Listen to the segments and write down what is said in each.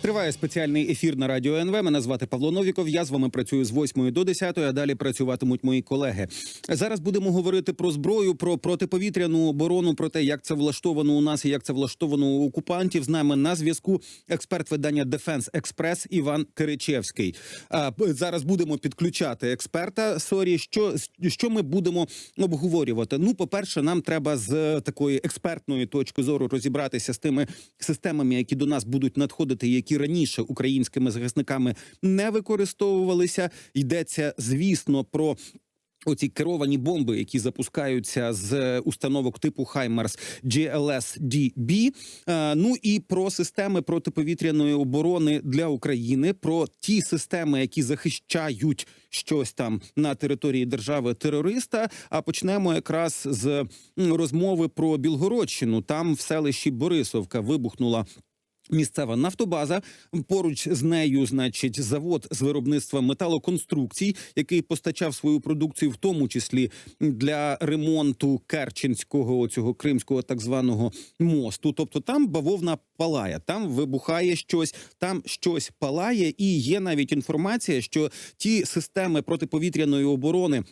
Триває спеціальний ефір на радіо НВ. Мене звати Павло Новіков. Я з вами працюю з 8 до 10, а далі працюватимуть мої колеги. Зараз будемо говорити про зброю, про протиповітряну оборону, про те, як це влаштовано у нас і як це влаштовано у окупантів. З нами на зв'язку експерт видання Дефенс Експрес Іван Киричевський. Зараз будемо підключати експерта. Сорі, що що ми будемо обговорювати? Ну, по перше, нам треба з такої експертної точки зору розібратися з тими системами, які до нас будуть надходити, які раніше українськими захисниками не використовувалися. Йдеться, звісно, про. Оці керовані бомби, які запускаються з е, установок типу Хаймарс GLSDB, Е, Ну і про системи протиповітряної оборони для України, про ті системи, які захищають щось там на території держави терориста. А почнемо якраз з розмови про Білгородщину. Там в селищі Борисовка вибухнула Місцева нафтобаза поруч з нею, значить, завод з виробництва металоконструкцій, який постачав свою продукцію, в тому числі для ремонту Керченського цього кримського так званого мосту. Тобто там бавовна палає, там вибухає щось, там щось палає, і є навіть інформація, що ті системи протиповітряної оборони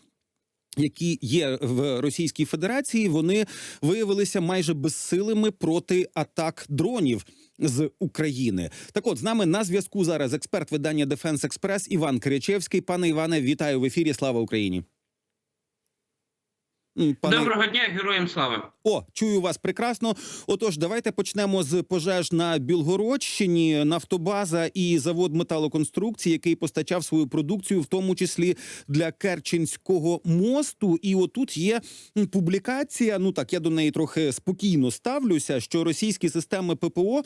які є в Російській Федерації, вони виявилися майже безсилими проти атак дронів з України. Так, от з нами на зв'язку зараз експерт видання Дефенс Експрес Іван Киричевський. Пане Іване, вітаю в ефірі. Слава Україні. Пане... Доброго дня, героям слави. О, чую вас прекрасно. Отож, давайте почнемо з пожеж на Білгородщині. Нафтобаза і завод металоконструкції, який постачав свою продукцію, в тому числі для Керченського мосту. І отут є публікація. Ну так я до неї трохи спокійно ставлюся. Що російські системи ППО.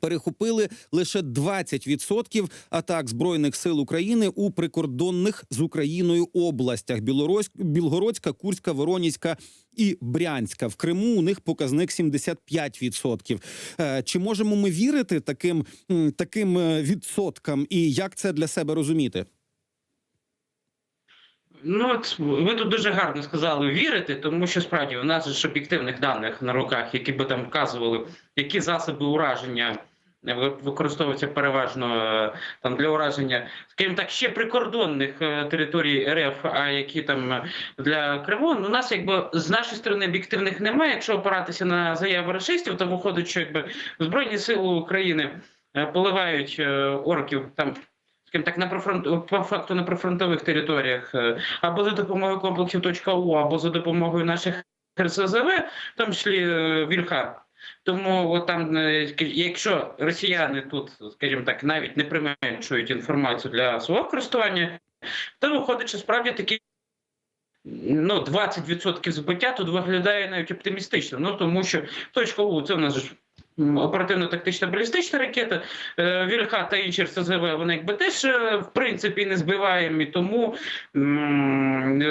Перехопили лише 20% атак збройних сил України у прикордонних з Україною областях: Білорось... Білгородська, Курська, Воронізька і Брянська. В Криму у них показник 75%. Е, Чи можемо ми вірити таким, таким е, відсоткам, і як це для себе розуміти? Ну от ви тут дуже гарно сказали вірити, тому що справді у нас ж об'єктивних даних на руках, які би там вказували, які засоби ураження ви- використовуються переважно е, там для ураження, скажімо так, ще прикордонних е, територій РФ, а які там е, для Криму. Ну, у нас якби з нашої сторони об'єктивних немає. Якщо опиратися на заяви рашистів, то виходить, що якби збройні сили України е, поливають е, орків там. Скажімо так, на прифронт... по факту на прифронтових територіях е, або за допомогою комплексів .У, або за допомогою наших РСЗВ, в тому числі е, Вільха. Тому там, е, якщо росіяни тут, скажімо так, навіть не применшують інформацію для свого користування, то виходить, що справді такі ну, 20% збиття тут виглядає навіть оптимістично. Ну тому що точка У це в нас оперативно-тактична балістична ракета. Е, Вільха та інші РСЗВ, вони якби теж е, в принципі не збиваємі. Тому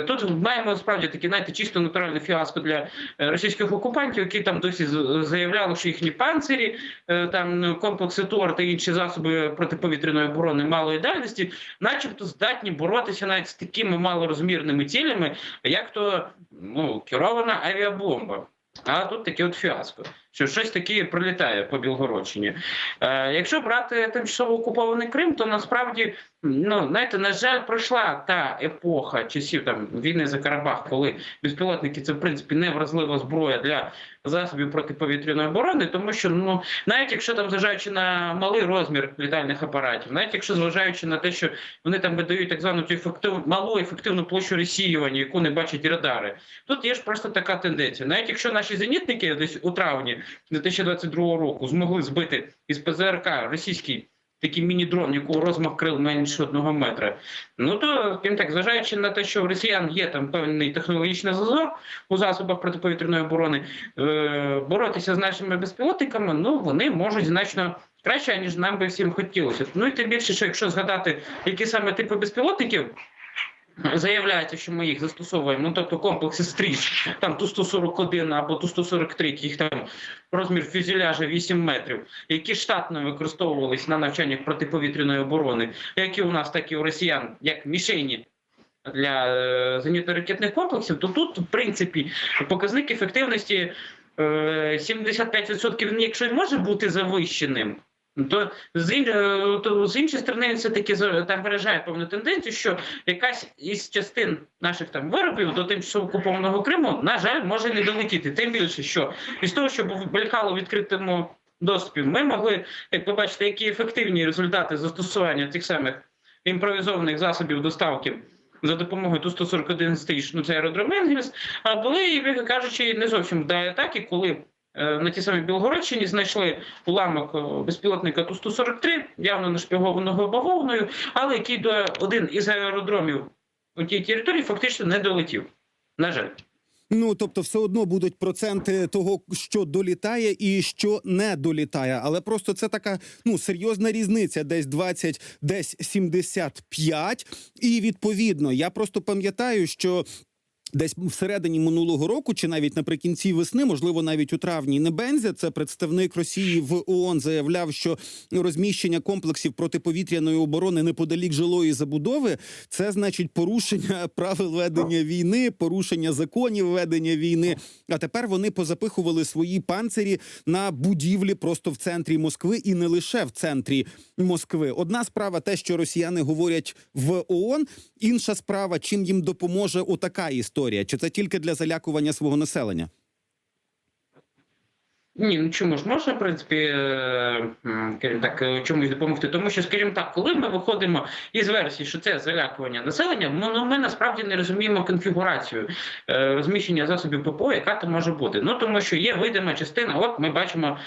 тут маємо справді такі, знаєте, чисто натуральне фіаско для е, російських окупантів, які там досі заявляли, що їхні панцирі, там ну, комплекси ТОР та інші засоби протиповітряної оборони малої дальності, начебто здатні боротися навіть з такими малорозмірними цілями, як то ну, керована авіабомба. А тут таке от фіаско, що щось таке прилітає по Білгородщині. Е, якщо брати тимчасово окупований Крим, то насправді, ну знаєте, на жаль, пройшла та епоха часів там війни за Карабах, коли безпілотники це в принципі невразлива зброя для засобів протиповітряної оборони, тому що ну навіть якщо там зважаючи на малий розмір літальних апаратів, навіть якщо зважаючи на те, що вони там видають так звану цю ефектив, малу ефективну площу розсіювання, яку не бачать радари, тут є ж просто така тенденція. Навіть якщо наші зенітники десь у травні 2022 року змогли збити із ПЗРК російський. Такий міні-дрон, якого розмах крил менше одного метра. Ну то крім так, зважаючи на те, що в росіян є там певний технологічний зазор у засобах протиповітряної оборони, е, боротися з нашими безпілотниками, ну вони можуть значно краще, ніж нам би всім хотілося. Ну і тим більше, що якщо згадати, які саме типи безпілотників. Заявляється, що ми їх застосовуємо, ну тобто комплекси стріч, там Ту-141 або Ту-143, яких там розмір фюзеляжа 8 метрів, які штатно використовувались на навчаннях протиповітряної оборони, як і у нас, так і у росіян, як мішені для е, зенітно-ракетних комплексів, то тут, в принципі, показник ефективності е, 75% якщо й може бути завищеним, то з, е, то з іншої сторони він все-таки за- там виражає певну тенденцію, що якась із частин наших там виробів до тимчасово окупованого Криму, на жаль, може не долетіти. Тим більше, що із того, що був брехало в відкритому доступі, ми могли, як ви бачите, які ефективні результати застосування тих самих імпровізованих засобів доставки за допомогою Ту-141 стріч, ну це аеродром Енгельс, а були, як кажучи, не зовсім вдалі атаки, коли на тій самій Білгородщині знайшли уламок е, безпілотника Ту-143, явно нашпігованого бавовною, але який до один із аеродромів у тій території фактично не долетів. На жаль. Ну тобто, все одно будуть проценти того, що долітає і що не долітає. Але просто це така ну серйозна різниця, десь 20, десь 75. І відповідно, я просто пам'ятаю, що. Десь всередині минулого року, чи навіть наприкінці весни, можливо, навіть у травні, Небензя, це представник Росії в ООН, заявляв, що розміщення комплексів протиповітряної оборони неподалік жилої забудови це значить порушення правил ведення війни, порушення законів ведення війни. А тепер вони позапихували свої панцирі на будівлі просто в центрі Москви і не лише в центрі Москви. Одна справа, те, що росіяни говорять в ООН, інша справа, чим їм допоможе отака історія, чи це тільки для залякування свого населення? Ні, ну чому ж можна, в принципі, е, так, е, чомусь допомогти? Тому що, скажімо так, коли ми виходимо із версії, що це залякування населення, ну, ну ми насправді не розуміємо конфігурацію е, розміщення засобів ППО, яка там може бути. Ну тому що є видима частина, от ми бачимо.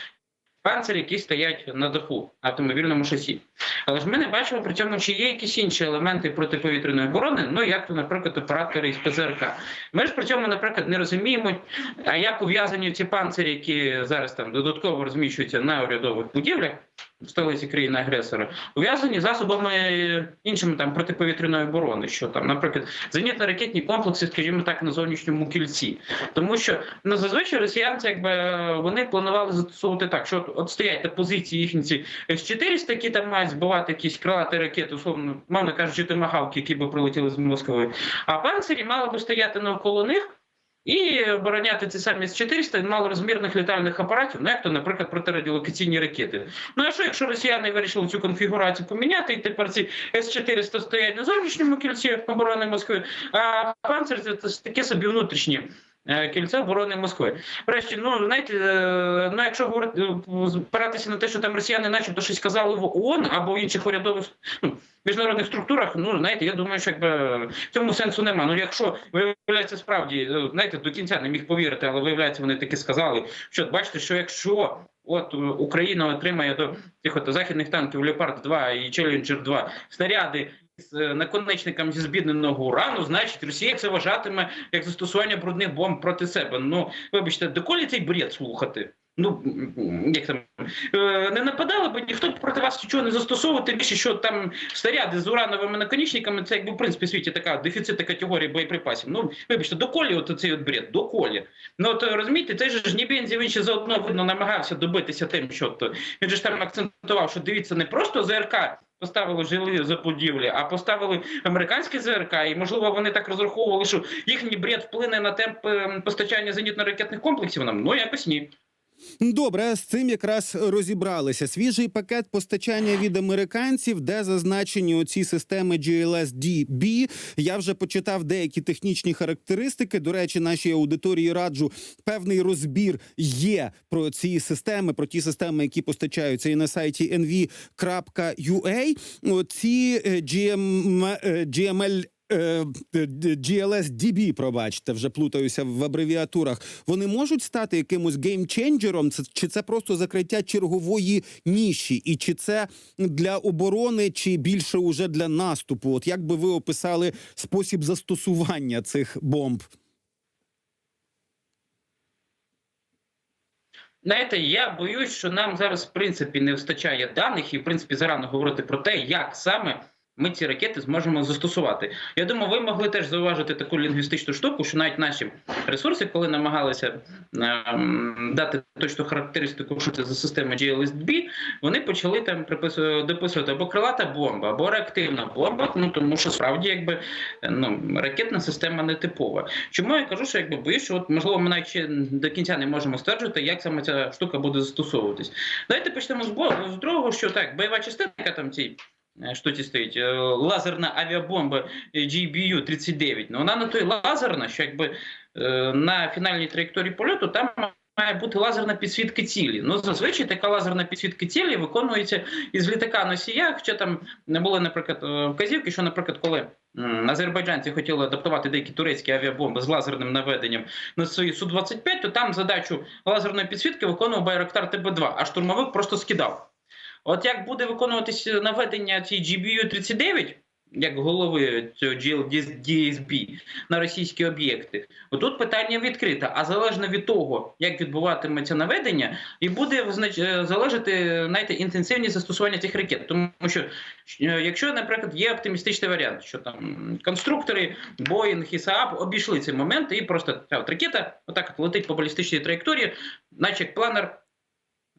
Панцирі, які стоять на даху автомобільному шасі. Але ж ми не бачимо при цьому, чи є якісь інші елементи протиповітряної оборони, ну як, то, наприклад, оператори із ПЗРК. Ми ж при цьому, наприклад, не розуміємо, а як ув'язані ці панцирі, які зараз там додатково розміщуються на урядових будівлях в столиці країни-агресора, пов'язані засобами е, іншими там протиповітряної оборони, що там, наприклад, зенітно-ракетні комплекси, скажімо так, на зовнішньому кільці. Тому що ну, зазвичай росіянці, якби вони планували застосовувати так, що от, от стоять на позиції їхні ці С-400, які там мають збивати якісь крилаті ракети, условно, мовно кажучи, томагавки, які би прилетіли з Москви. А панцирі мали би стояти навколо них. І обороняти ці самі з 400 малорозмірних літальних апаратів, ну як то, наприклад, протирадіолокаційні ракети. Ну а що, якщо росіяни вирішили цю конфігурацію поміняти, і тепер ці С-400 стоять на зовнішньому кільці оборони Москви, а панцир це, таке собі внутрішнє е, кільце оборони Москви. Врешті, ну знаєте, е, ну якщо говорити е, спиратися на те, що там росіяни, начебто, щось казали в ООН або в інших урядових міжнародних структурах, ну знаєте, я думаю, що якби в цьому сенсу нема. Ну якщо виявляється справді, знаєте, до кінця не міг повірити, але виявляється, вони таки сказали, що бачите, що якщо от Україна отримає до цих от західних танків Леопард 2 і Челленджер 2 снаряди. З наконечниками наконечником зі збідненого урану, значить, Росія це вважатиме як застосування брудних бомб проти себе. Ну, вибачте, доколі цей бред слухати? Ну як там е, не нападали б ніхто проти вас нічого не застосовував, тим більше, що там снаряди з урановими наконечниками, це якби в принципі в світі така дефіцитна категорія боєприпасів. Ну вибачте, доколі от цей от бред, доколі. Ну от розумієте, цей же ж Нібензі він ще заодно видно намагався добитися тим, що то він же ж там акцентував, що дивіться, не просто ЗРК. Поставили жили за будівлі, а поставили американське ЗРК, і можливо вони так розраховували, що їхній бред вплине на темп е, постачання зенітно-ракетних комплексів нам. Ну якось ні. Добре, з цим якраз розібралися. Свіжий пакет постачання від американців, де зазначені оці системи GLSDB. Я вже почитав деякі технічні характеристики. До речі, нашій аудиторії раджу певний розбір є про ці системи, про ті системи, які постачаються і на сайті nv.ua. Ці е, GM, е, GML GLSDB, пробачте, вже плутаюся в абревіатурах. Вони можуть стати якимось геймченджером? Чи це просто закриття чергової ніші, і чи це для оборони, чи більше уже для наступу? От як би ви описали спосіб застосування цих бомб? Знаєте, я боюсь, що нам зараз в принципі не вистачає даних, і в принципі зарано говорити про те, як саме ми ці ракети зможемо застосувати. Я думаю, ви могли теж зауважити таку лінгвістичну штуку, що навіть наші ресурси, коли намагалися ем, дати точну характеристику, що це за система GLSB, вони почали там приписувати дописувати або крилата бомба, або реактивна бомба. Ну тому що справді, якби ну ракетна система не типова. Чому я кажу, що якби боюсь, що от можливо ми навіть ще до кінця не можемо стверджувати, як саме ця штука буде застосовуватись. Давайте почнемо з з другого, що так, бойова частина, яка там цій е, штуці стоїть, е, лазерна авіабомба GBU-39, ну вона на той лазерна, що якби е, на фінальній траєкторії польоту там має бути лазерна підсвітка цілі. Ну, зазвичай така лазерна підсвітка цілі виконується із літака носія, хоча там не були, наприклад, е, вказівки, що, наприклад, коли азербайджанці хотіли адаптувати деякі турецькі авіабомби з лазерним наведенням на свої Су-25, то там задачу лазерної підсвітки виконував Байрактар ТБ-2, а штурмовик просто скидав. От як буде виконуватися наведення цієї GBU-39, як голови цього GLDSB на російські об'єкти, отут питання відкрите. А залежно від того, як відбуватиметься наведення, і буде е, залежати знаєте, інтенсивність застосування цих ракет. Тому що, е, якщо, наприклад, є оптимістичний варіант, що там конструктори Боїнг і Saab обійшли цей момент, і просто ця от ракета отак от летить по балістичній траєкторії, наче як планер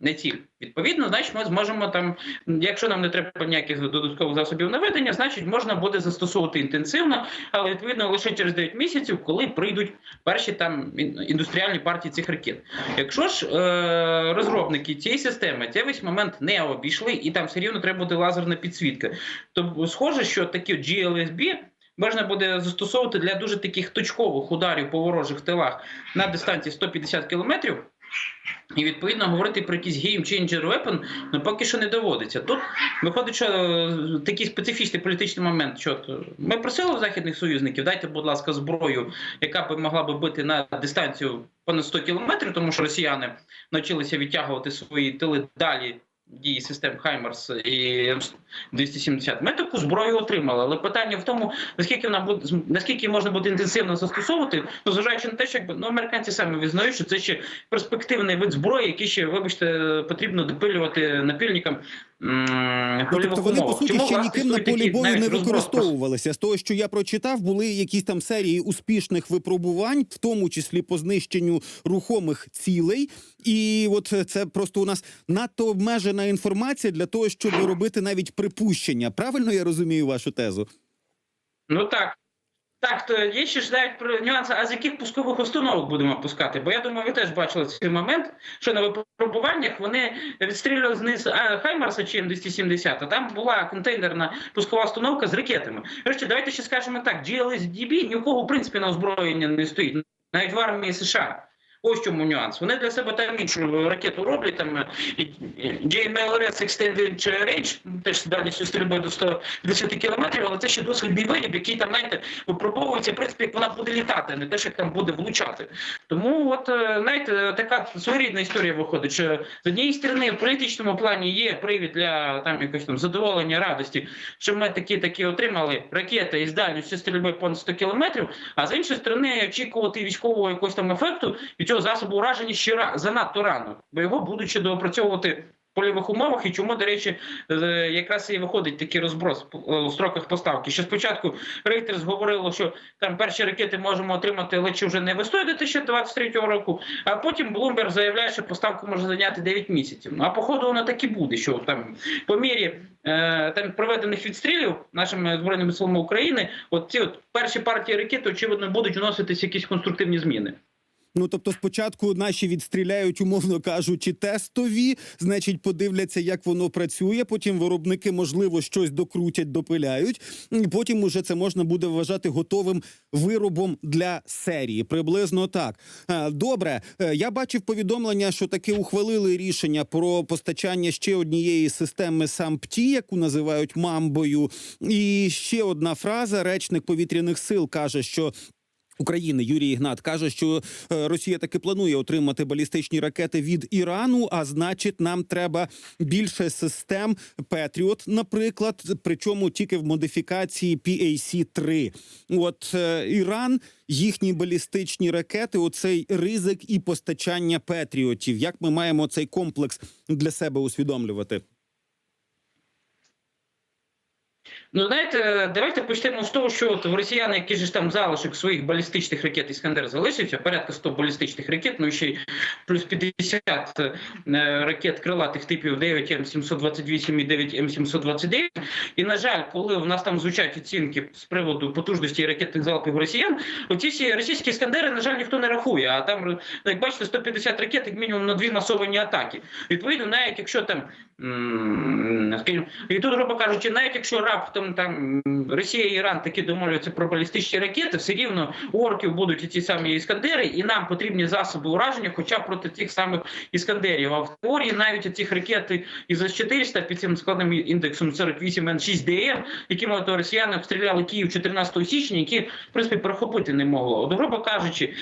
не ціль. Відповідно, значить, ми зможемо там, якщо нам не треба ніяких додаткових засобів наведення, значить можна буде застосовувати інтенсивно, але відповідно лише через 9 місяців, коли прийдуть перші там індустріальні партії цих ракет. Якщо ж е- розробники цієї системи цей весь момент не обійшли, і там все рівно треба буде лазерна підсвітка, то схоже, що такі GLSB можна буде застосовувати для дуже таких точкових ударів по ворожих тилах на дистанції 150 кілометрів. І відповідно говорити про якийсь game changer weapon, ну поки що не доводиться. Тут виходить, що е, такий специфічний політичний момент. Що ми просили у західних союзників, дайте, будь ласка, зброю, яка б могла би бити на дистанцію понад 100 кілометрів, тому що росіяни навчилися відтягувати свої тили далі. Дії систем Хаймерс і М270. Ми таку зброю отримали, але питання в тому, наскільки вона буде наскільки можна буде інтенсивно застосовувати, ну зважаючи на те, що якби ну американці самі визнають, що це ще перспективний вид зброї, який ще, вибачте, потрібно допилювати напільникам тобто вони по суті Чому, ще ніким на полі бою не використовувалися. З того, що я прочитав, були якісь там серії успішних випробувань, в тому числі по знищенню рухомих цілей. І от це просто у нас надто обмежена інформація для того, щоб робити навіть припущення. Правильно я розумію вашу тезу? Ну так. Так, то є ще ж навіть про нюанси, а з яких пускових установок будемо пускати? Бо я думаю, ви теж бачили цей момент, що на випробуваннях вони відстрілювали знизу Хаймарса чи М270, а там була контейнерна пускова установка з ракетами. Речі, давайте ще скажемо так: GLSDB ні у кого в принципі на озброєння не стоїть, навіть в армії США. Ось чому нюанс. Вони для себе там іншу ракету роблять, там е, JMLRS Extended Range, теж дальністю стрільби до 150 кілометрів, але це ще досить виріб, який там, знаєте, випробовується, в принципі, як вона буде літати, не те, що як там буде влучати. Тому, от, е, знаєте, така своєрідна історія виходить, що з однієї сторони в політичному плані є привід для там якогось там задоволення, радості, що ми такі такі отримали ракети із дальністю стрільби понад 100 кілометрів, а з іншої сторони очікувати військового якогось там ефекту від цього засобу ураження ще занадто рано, бо його будуть ще доопрацьовувати в польових умовах, і чому, до речі, е, якраз і виходить такий розброс е, у строках поставки. Що спочатку Reuters говорило, що там перші ракети можемо отримати, але чи вже не весною 2023 року. А потім Bloomberg заявляє, що поставку може зайняти 9 місяців. Ну а походу воно так і буде, що там по мірі е, там проведених відстрілів нашими збройними силами України, от ці от перші партії ракет, очевидно, будуть вноситись якісь конструктивні зміни. Ну тобто, спочатку наші відстріляють, умовно кажучи, тестові, значить, подивляться, як воно працює. Потім виробники, можливо, щось докрутять, допиляють. і Потім уже це можна буде вважати готовим виробом для серії. Приблизно так. Е, Добре, Е, я бачив повідомлення, що таки ухвалили рішення про постачання ще однієї системи САМПТІ, яку називають мамбою. І ще одна фраза: речник повітряних сил каже, що. України Юрій Ігнат каже, що е, Росія таки планує отримати балістичні ракети від Ірану. А значить, нам треба більше систем Петріот, наприклад, причому тільки в модифікації PAC-3. От е, Іран, їхні балістичні ракети, оцей ризик і постачання Петріотів. Як ми маємо цей комплекс для себе усвідомлювати? Ну, знаєте, давайте почнемо з того, що от в росіян, які ж там залишок своїх балістичних ракет Іскандер залишився, порядка 100 балістичних ракет, ну і ще плюс 50 е, ракет крилатих типів 9 М728 і 9 М729. І, на жаль, коли в нас там звучать оцінки з приводу потужності ракетних залпів росіян, оці всі російські іскандери, на жаль, ніхто не рахує. А там, ну, як бачите, 150 ракет, як мінімум на дві масовані атаки. Відповідно, навіть якщо там, скажімо, і тут, грубо кажучи, навіть якщо раптом там Росія і Іран таки домовляються про балістичні ракети, все рівно у орків будуть і ті самі іскандери, і нам потрібні засоби ураження, хоча б проти тих самих іскандерів. А в теорії навіть ці ракети із С-400 під цим складним індексом 48 Н6ДМ, якими от росіяни обстріляли Київ 14 січня, які в принципі перехопити не могло. От, грубо кажучи,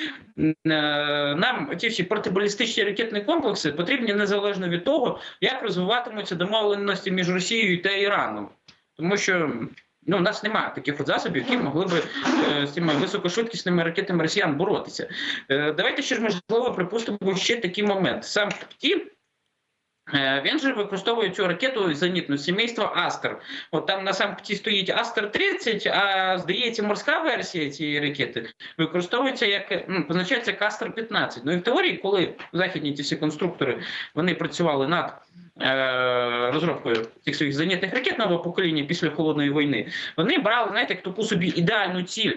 нам ці всі протибалістичні ракетні комплекси потрібні незалежно від того, як розвиватимуться домовленості між Росією та Іраном, тому що. Ну, у нас немає таких от засобів, які могли би е, з цими високошвидкісними ракетами росіян боротися. Е, давайте ще ж можливо припустимо ще такий момент. Сам ПТІ, е, він же використовує цю ракету зенітну з сімейства Астер. От там на сам ПТІ стоїть Астер 30, а здається, морська версія цієї ракети використовується як ну, позначається як Астер 15. Ну і в теорії, коли західні ці всі конструктори вони працювали над е, розробкою цих своїх зенітних ракет нового покоління після холодної війни, вони брали, знаєте, таку собі ідеальну ціль.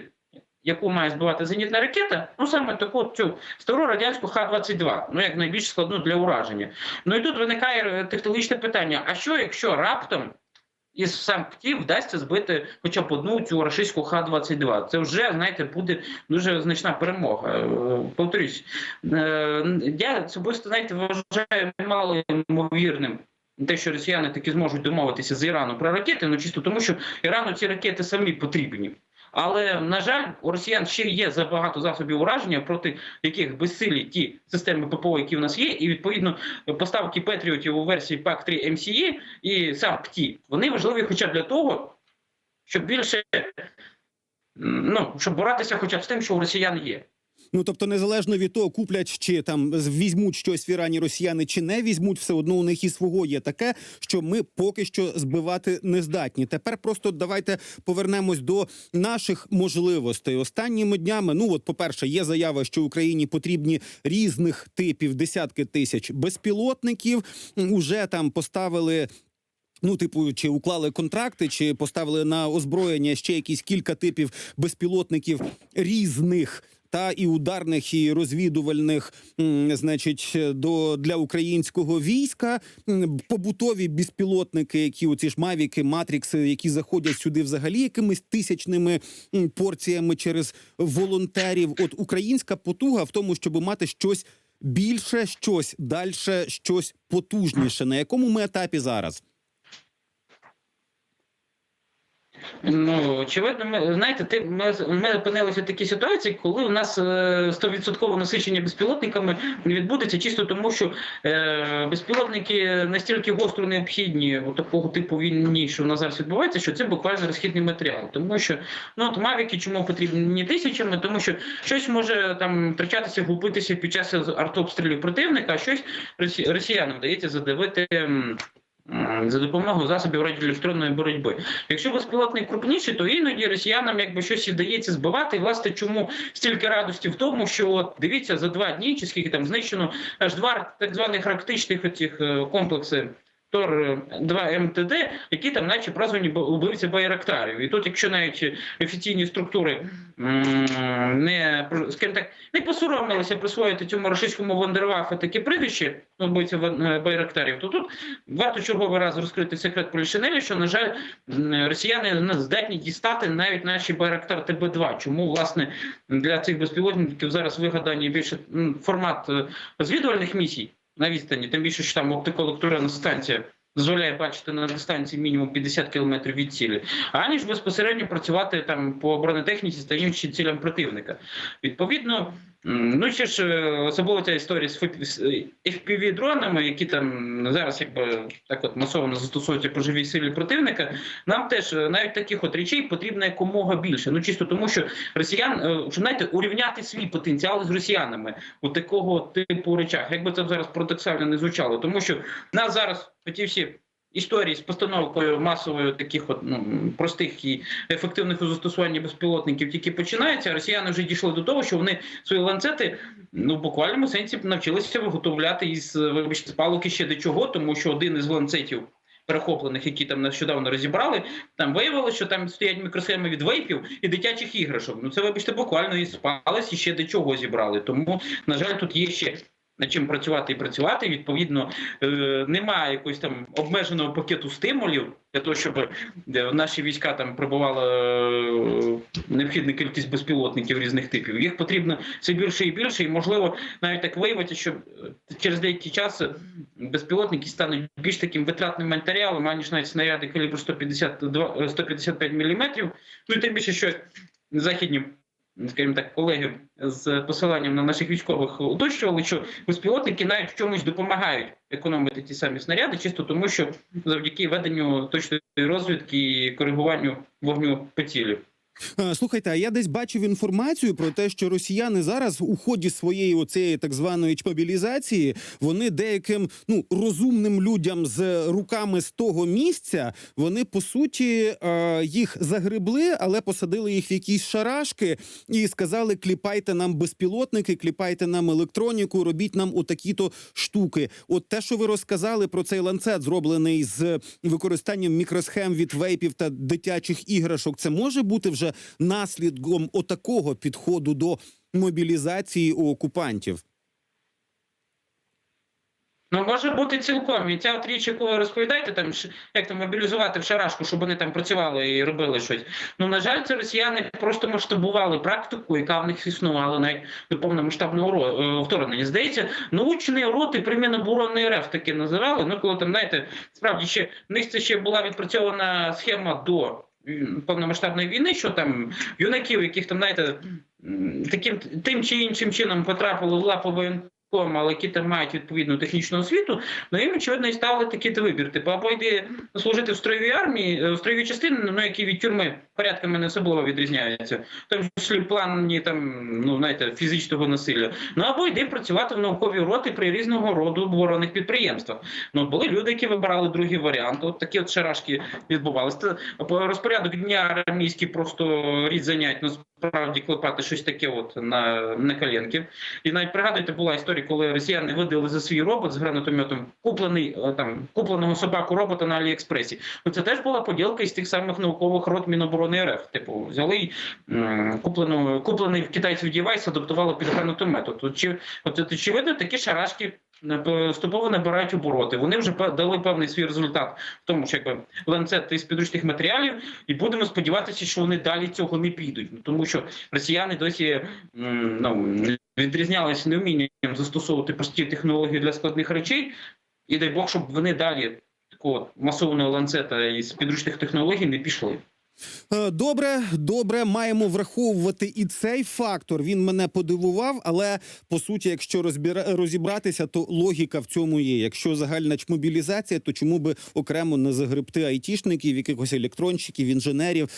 Яку має збивати зенітна ракета, ну саме таку цю стару радянську Х-22, ну як найбільш складну для ураження. Ну і тут виникає е, технологічне питання: а що якщо раптом із птів вдасться збити хоча б одну цю рашистську Х-22? Це вже знаєте буде дуже значна перемога. Е, Повторюсь, е, я особисто знаєте вважаю мало ймовірним. Те, що росіяни таки зможуть домовитися з Іраном про ракети, ну чисто тому, що Ірану ці ракети самі потрібні. Але на жаль, у росіян ще є забагато засобів ураження, проти яких безсилі ті системи ППО, які в нас є, і відповідно поставки Петріотів у версії пак 3 МСІ і сам ПТІ, вони важливі хоча б для того, щоб більше ну щоб боротися, хоча б з тим, що у росіян є. Ну тобто, незалежно від того, куплять чи там візьмуть щось в Ірані росіяни, чи не візьмуть, все одно у них і свого є таке, що ми поки що збивати не здатні. Тепер просто давайте повернемось до наших можливостей. Останніми днями, ну от, по перше, є заява, що Україні потрібні різних типів десятки тисяч безпілотників. Уже там поставили. Ну, типу, чи уклали контракти, чи поставили на озброєння ще якісь кілька типів безпілотників різних. Та і ударних, і розвідувальних, значить, до для українського війська побутові безпілотники, які оці ж мавіки, матрікси, які заходять сюди взагалі якимись тисячними порціями через волонтерів. От українська потуга в тому, щоб мати щось більше, щось далі, щось потужніше. На якому ми етапі зараз? Ну, очевидно, ми знаєте, ти ми, ми опинилися в такій ситуації, коли у нас е, стовідсоткове насичення безпілотниками не відбудеться чисто тому, що е, безпілотники настільки гостро необхідні у такого типу війні, що в нас зараз відбувається, що це буквально розхідний матеріал. Тому що ну от мавіки чому потрібні тисячами, тому що щось може там втрачатися, губитися під час артобстрілів противника, а щось росі- росіянам вдається задавити. За допомогою засобів радіоелектронної боротьби. Якщо безпілотник крупніший, то іноді росіянам якби щось і вдається збивати. І власне, чому стільки радості в тому, що от, дивіться за два дні, чи скільки там знищено аж два так званих арктичних оцих е, комплекси. Тор 2 МТД, які там, наче прозвані убивці байрактарів. І тут, якщо навіть офіційні структури не скажімо так, не посоромилися присвоїти цьому російському вандервафу таке прізвище ну, вбивці е, байрактарів, то тут варто черговий раз розкрити секрет Полішинелі, що, на жаль, росіяни не здатні дістати навіть наші Байрактар ТБ-2. Чому, власне, для цих безпілотників зараз вигадані більше формат е, розвідувальних місій на відстані, тим більше, що там оптиколектурна станція дозволяє бачити на дистанції мінімум 50 кілометрів від цілі, аніж безпосередньо працювати там по бронетехніці та іншим цілям противника. Відповідно, ну ще ж е, особливо ця історія з fpv дронами які там зараз якби так от масово застосовуються по живій силі противника. Нам теж е, навіть таких от речей потрібно якомога більше. Ну чисто тому, що росіян, е, щоб знаєте, урівняти свій потенціал з росіянами у такого типу речах, якби це зараз парадоксально не звучало, тому що нас зараз ті всі історії з постановкою масовою таких от ну простих і ефективних у застосуванні безпілотників тільки починається. Росіяни вже дійшли до того, що вони свої ланцети ну в буквальному сенсі навчилися виготовляти із вибачте палок ще до чого, тому що один із ланцетів. Перехоплених, які там нещодавно розібрали, там виявилося, що там стоять мікросхеми від вейпів і дитячих іграшок. Ну це вибачте, буквально і спалось і ще до чого зібрали. Тому на жаль, тут є ще над чим працювати і працювати. Відповідно, е, немає якогось там обмеженого пакету стимулів для того, щоб е, наші війська там прибувала е, необхідна кількість безпілотників різних типів. Їх потрібно все більше і більше, і можливо навіть так виявити, що через деякий час безпілотники стануть більш таким витратним матеріалом, аніж навіть снаряди калібру 152, е, 155 мм. Ну і тим більше, що західні скажімо так, колеги з посиланням на наших військових уточнювали, що безпілотники навіть в чомусь допомагають економити ті самі снаряди, чисто тому, що завдяки веденню точної розвідки і коригуванню вогню по цілі. Е, Слухайте, а я десь бачив інформацію про те, що росіяни зараз у ході своєї оцієї так званої мобілізації вони деяким ну розумним людям з руками з того місця вони по суті е, їх загребли, але посадили їх в якісь шарашки і сказали: кліпайте нам безпілотники, кліпайте нам електроніку, робіть нам отакі-то штуки. От те, що ви розказали про цей ланцет, зроблений з використанням мікросхем від вейпів та дитячих іграшок, це може бути вже наслідком отакого підходу до мобілізації у окупантів. Ну, може бути цілком. І ця от річ, яку ви розповідаєте, там як там мобілізувати в шарашку, щоб вони там працювали і робили щось. Ну, на жаль, це росіяни просто масштабували практику, яка в них існувала навіть до повномасштабного е, вторгнення. Здається, научні роти при Міноборони РФ таки називали. Ну, коли там, знаєте, справді ще в них це ще була відпрацьована схема до повномасштабної війни, що там юнаків, яких там, знаєте, таким тим чи іншим чином потрапили в лапу воєнкомів, але які там мають відповідну технічну освіту, ну їм очевидно і ставили такий вибір. Типу, або йди служити в строєвій армії, е, в строєвій частині, ну які від тюрми порядками не особливо відрізняються, тому числі плані там, ну знаєте, фізичного насилля. Ну або йди працювати в науковій роти при різного роду оборонних підприємствах. Ну були люди, які вибирали другий варіант. От такі от шарашки відбувалися. Розпорядок дня армійський просто рід занять. Насправді клепати щось таке, от на, на коленки. І навіть пригадуєте, була історія, коли росіяни видали за свій робот з гранатометом куплений е, там купленого собаку робота на Аліекспресі. Ну це теж була поділка із тих самих наукових рот Міноборони РФ. Типу, взяли куплений в китайців девайс, адаптували під гранатомет. От, чи, от, очевидно, такі шарашки поступово набирають обороти. Вони вже дали певний свій результат в тому, що якби ланцет із підручних матеріалів, і будемо сподіватися, що вони далі цього не підуть. Ну, Тому що росіяни досі ну, відрізнялися невмінням застосовувати прості технології для складних речей, і дай Бог, щоб вони далі такого масованого ланцета із підручних технологій не пішли. Е, Добре, добре, маємо враховувати і цей фактор. Він мене подивував, але по суті, якщо розбіра... розібратися, то логіка в цьому є. Якщо загальна мобілізація, то чому би окремо не загребти айтішників, якихось електронщиків, інженерів?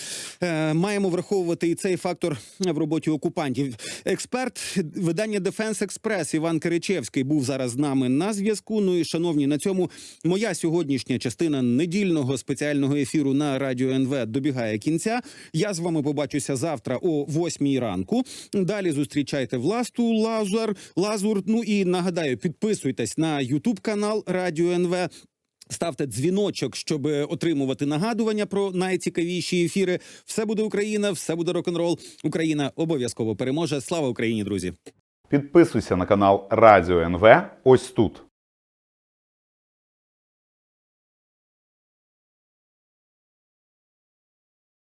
Е, маємо враховувати і цей фактор в роботі окупантів. Експерт видання Дефенс Експрес Іван Киричевський був зараз з нами на зв'язку. Ну і шановні, на цьому моя сьогоднішня частина недільного спеціального ефіру на радіо НВ добігає кінця. Я з вами побачуся завтра о 8 ранку. Далі зустрічайте Власту Лазур. Лазур. Ну і нагадаю, підписуйтесь на Ютуб канал Радіо НВ. Ставте дзвіночок, щоб отримувати нагадування про найцікавіші ефіри. Все буде Україна, все буде рок-н-рол. Україна обов'язково переможе. Слава Україні, друзі! Підписуйся на канал Радіо НВ ось тут.